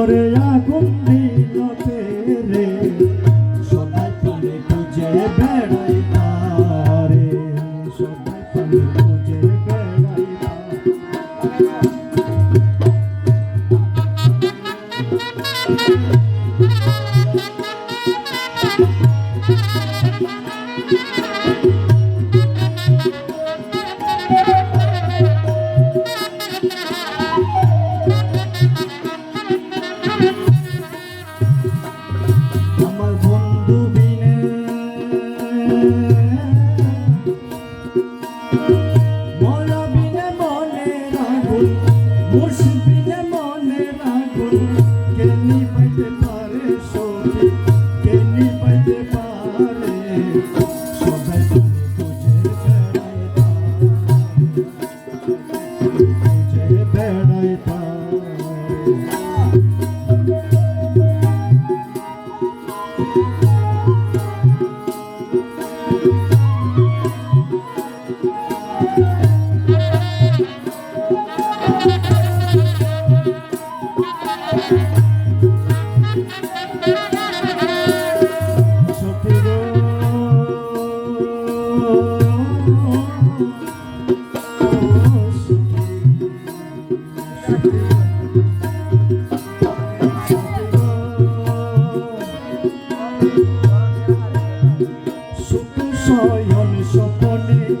ঘরে আগুন দিল রে। সবাই পারে খুঁজে বেড়াই তারে। সবাই পারে মনে রাখুন মুর্শিদ মনে রাখুন Thank you.